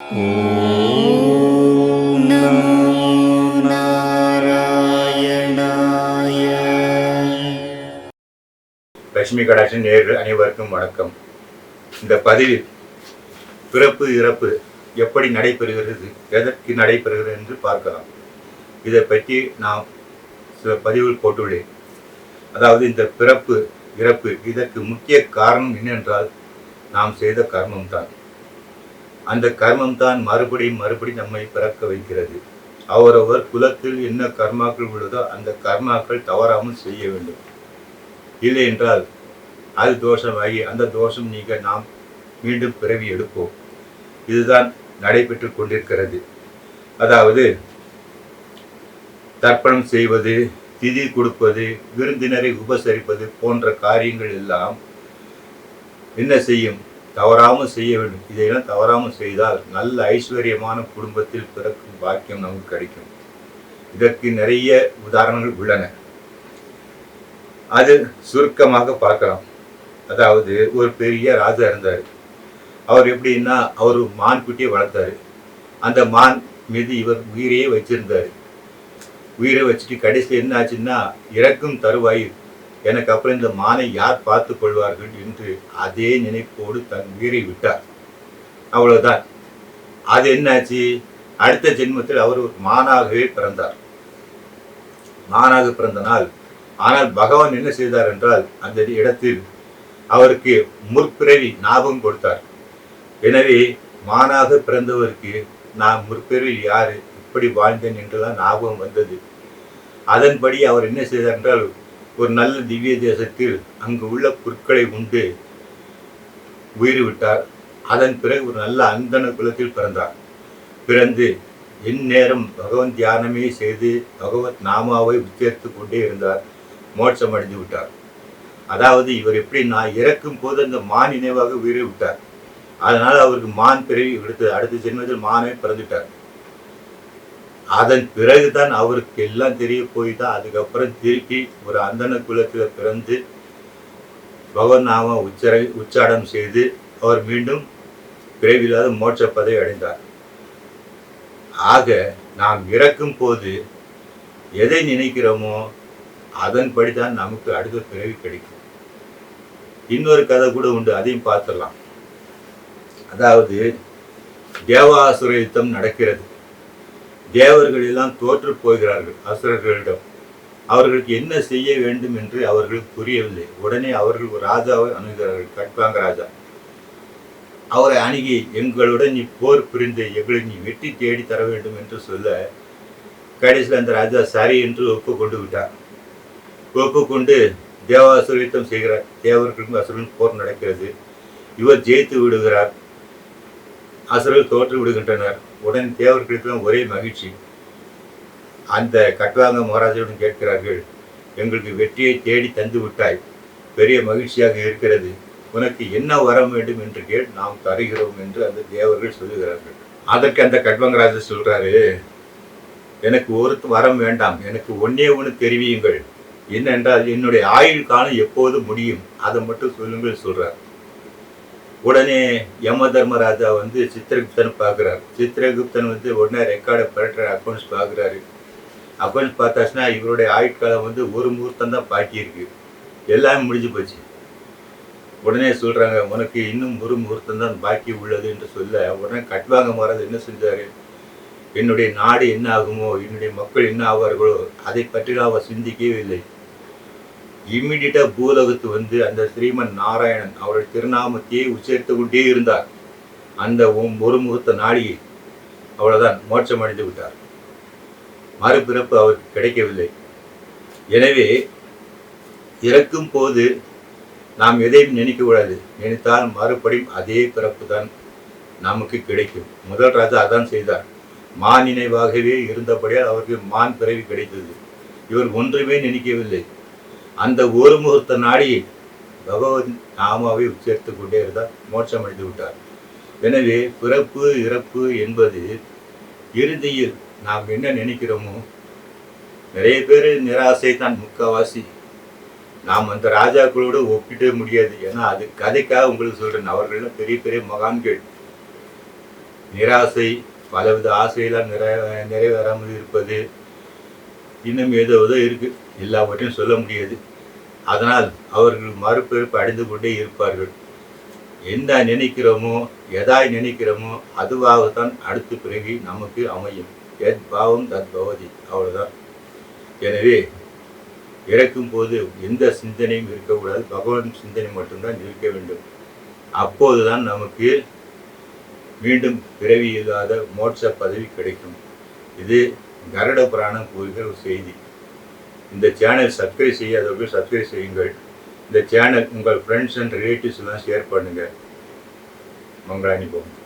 ॐ नमो नारायणाय லட்சுமி கடாட்சி நேர்கள் அனைவருக்கும் வணக்கம் இந்த பதிவில் பிறப்பு இறப்பு எப்படி நடைபெறுகிறது எதற்கு நடைபெறுகிறது என்று பார்க்கலாம் இதை பற்றி நாம் சில பதிவுகள் போட்டுள்ளேன் அதாவது இந்த பிறப்பு இறப்பு இதற்கு முக்கிய காரணம் என்னென்றால் நாம் செய்த கர்மம் தான் அந்த கர்மம் தான் மறுபடியும் மறுபடியும் நம்மை பிறக்க வைக்கிறது. அவரவர் குலத்தில் என்ன கர்மாக்கள் உள்ளதோ அந்த கர்மாக்கள் தவறாமல் செய்ய வேண்டும். இல்லை என்றால் அது தோஷமாகி அந்த தோஷம் நீங்க நாம் மீண்டும் பிறவி எடுப்போம். இதுதான் நடைபெற்று கொண்டிருக்கிறது. அதாவது தர்ப்பணம் செய்வது திதி கொடுப்பது விருந்தினரை உபசரிப்பது போன்ற காரியங்கள் எல்லாம் என்ன செய்யும்? தவறாமல் செய்ய வேண்டும். இதையெல்லாம் தவறாமல் செய்தால் நல்ல ஐஸ்வர்யமான குடும்பத்தில் பிறக்கும் பாக்கியம் நமக்கு கிடைக்கும். இதற்கு நிறைய உதாரணங்கள் உள்ளன. அது சுருக்கமாக பார்க்கலாம். அதாவது ஒரு பெரிய ராஜா இருந்தார். அவர் எப்படின்னா அவர் மான் குட்டியை வளர்த்தாரு. அந்த மான் மீது இவர் உயிரையே வச்சிருந்தாரு. உயிரை வச்சுட்டு கடைசியில் என்ன ஆச்சுன்னா இறக்கும் தருவாய் எனக்கு அப்புறம் இந்த மானை யார் பார்த்து கொள்வார்கள் என்று அதே நினைப்போடு தன் உயிரை விட்டார். அவ்வளவுதான். அது என்னாச்சு? அடுத்த ஜென்மத்தில் அவர் ஒரு மானாகவே பிறந்தார். மானாக பிறந்த நாள். ஆனால் பகவான் என்ன செய்தார் என்றால் அந்த இடத்தில் அவருக்கு முற்பிறவி ஞாபகம் கொடுத்தார். எனவே மானாக பிறந்தவருக்கு நான் முற்பிறவில் யாரு இப்படி வாழ்ந்தேன் என்றுதான் ஞாபகம் வந்தது. அதன்படி அவர் என்ன செய்தார் என்றால் ஒரு நல்ல திவ்ய தேசத்தில் அங்கு உள்ள புற்களை உண்டு. உயிர் விட்டார். அதன் பிறகு ஒரு நல்ல அந்தன குலத்தில் பிறந்தார். பிறந்து எந்நேரம் பகவன் தியானமே செய்து பகவத் நாமாவை உச்சரித்து கொண்டே இருந்தார். மோட்சம் அடைந்து விட்டார். அதாவது இவர் எப்படி நான் இறக்கும் போது அந்த மான் நினைவாக உயிரை விட்டார். அதனால் அவருக்கு மான் பிறவி விடுத்தது அடுத்த ஜென்மத்தில் மானே பிறந்துட்டார். அதன் பிறகுதான் அவருக்கு எல்லாம் தெரிய போய் தான் அதுக்கப்புறம் திருப்பி ஒரு அந்தன குலத்தில் பிறந்து பகவன் நாம உச்சரை உச்சாடம் செய்து அவர் மீண்டும் பிறவில்லாத மோட்ச பதவி அடைந்தார். ஆக நாம் இறக்கும் போது எதை நினைக்கிறோமோ அதன்படி தான் நமக்கு அடுத்த பிறவி கிடைக்கும். இன்னொரு கதை கூட உண்டு அதையும் பார்த்துடலாம். அதாவது தேவாசுர யுத்தம் நடக்கிறது. தேவர்கள் எல்லாம் தோற்று போகிறார்கள் அசுரர்களிடம். அவர்களுக்கு என்ன செய்ய வேண்டும் என்று அவர்கள் புரியவில்லை. உடனே அவர்கள் ஒரு ராஜாவை அணுகிறார்கள் கட்பாங்க ராஜா. அவரை அணுகி எங்களுடன் நீ போர் புரிந்து எங்களை நீ வெற்றி தேடி தர வேண்டும் என்று சொல்ல கடைசியில் அந்த ராஜா சரி என்று ஒப்புக்கொண்டு விட்டார். ஒப்புக்கொண்டு தேவாசுர செய்கிறார் தேவர்களுக்கும் அசுரன் போர் நடக்கிறது. இவர் ஜெயித்து விடுகிறார். அசுரர்கள் தோற்று விடுகின்றனர். உடன் தேவர்களுக்கெல்லாம் ஒரே மகிழ்ச்சி. அந்த கட்வாங்க மகாராஜாவுடன் கேட்கிறார்கள் எங்களுக்கு வெற்றியை தேடி தந்து விட்டாய். பெரிய மகிழ்ச்சியாக இருக்கிறது. உனக்கு என்ன வர வேண்டும் என்று கேள் நாம் தருகிறோம் என்று அந்த தேவர்கள் சொல்லுகிறார்கள். அதற்கு அந்த கட்வங்கராஜர் சொல்றாரு எனக்கு ஒரு வரம் வேண்டாம். எனக்கு ஒன்னே ஒன்று தெரிவியுங்கள். என்னென்றால் என்னுடைய ஆயுள் காலம் எப்போது முடியும். அதை மட்டும் சொல்லுங்கள் சொல்றார். உடனே யம தர்மராஜா வந்து சித்திரகுப்தன் பார்க்குறாரு. சித்திரகுப்தன் வந்து உடனே ரெக்கார்டை பரட்டுற அக்கௌண்ட்ஸ் பார்க்குறாரு. அக்கௌண்ட்ஸ் பார்த்தாச்சுன்னா இவருடைய ஆயுட்காலம் வந்து ஒரு முகூர்த்தம் தான் பாக்கியிருக்கு எல்லாமே முடிஞ்சு போச்சு. உடனே சொல்கிறாங்க உனக்கு இன்னும் ஒரு முகூர்த்தம் தான் பாக்கி உள்ளது என்று சொல்ல உடனே கட்வாங்க மாறது என்ன செஞ்சார்? என்னுடைய நாடு என்ன ஆகுமோ என்னுடைய மக்கள் என்ன ஆவார்களோ அதை பற்றி அவர் சிந்திக்கவே இல்லை. இம்மிடியட்டா பூலோகத்து வந்து அந்த ஸ்ரீமன் நாராயணன் அவருடைய திருநாமத்தையே உச்சரித்து கொண்டே இருந்தார். அந்த ஒரு முகூர்த்த நாடியை அவ்வளவுதான் மோட்சம் அடைந்து விட்டார். மறுபிறப்பு அவருக்கு கிடைக்கவில்லை. எனவே இறக்கும் போது நாம் எதையும் நினைக்கக்கூடாது நினைத்தால் மறுபடியும் அதே பிறப்பு தான் நமக்கு கிடைக்கும். முதல் ராஜா அதான் செய்தார். மான் நினைவாகவே இருந்தபடியால் அவருக்கு மான் பிறவி கிடைத்தது. இவர் ஒன்றுமே நினைக்கவில்லை. அந்த ஒரு முகூர்த்த நாடி பகவத் நாமாவை உச்சரித்து கொண்டே இருந்தால் மோட்சம் அடைந்து விட்டார். எனவே பிறப்பு இறப்பு என்பது இறுதியில் நாம் என்ன நினைக்கிறோமோ நிறைய பேர் நிராசை தான் முக்கால்வாசி. நாம் அந்த ராஜாக்களோடு ஒப்பிட முடியாது. ஏன்னா அது கதைக்காக உங்களுக்கு சொல்கிறேன் அவர்கள்லாம் பெரிய பெரிய மகான்கள். நிராசை பலவித ஆசையெல்லாம் நிறை நிறைவேறாமல் இருப்பது இன்னும் ஏதோ ஏதோ இருக்கு. எல்லாவற்றையும் சொல்ல முடியாது. அதனால் அவர்கள் மறுபிறப்பு அடைந்து கொண்டே இருப்பார்கள். எந்த நினைக்கிறோமோ எதாய் நினைக்கிறோமோ அதுவாகத்தான் அடுத்த பிறகு நமக்கு அமையும். எத் பாவம் தத் பவதி. அவ்வளவுதான். எனவே இறக்கும் போது எந்த சிந்தனையும் இருக்கக்கூடாது. பகவான் சிந்தனை மட்டும்தான் இருக்க வேண்டும். அப்போதுதான் நமக்கு மீண்டும் பிறவி இல்லாத மோட்ச பதவி கிடைக்கும். இது கருட புராணம் கூறுகிற ஒரு செய்தி. இந்த சேனல் சப்ஸ்கிரைப் போய் சப்ஸ்கிரைப் செய்யுங்கள். இந்த சேனல் உங்கள் ஃப்ரெண்ட்ஸ் அண்ட் ரிலேட்டிவ்ஸ்லாம் ஷேர் பண்ணுங்கள் மங்களாணி போகும்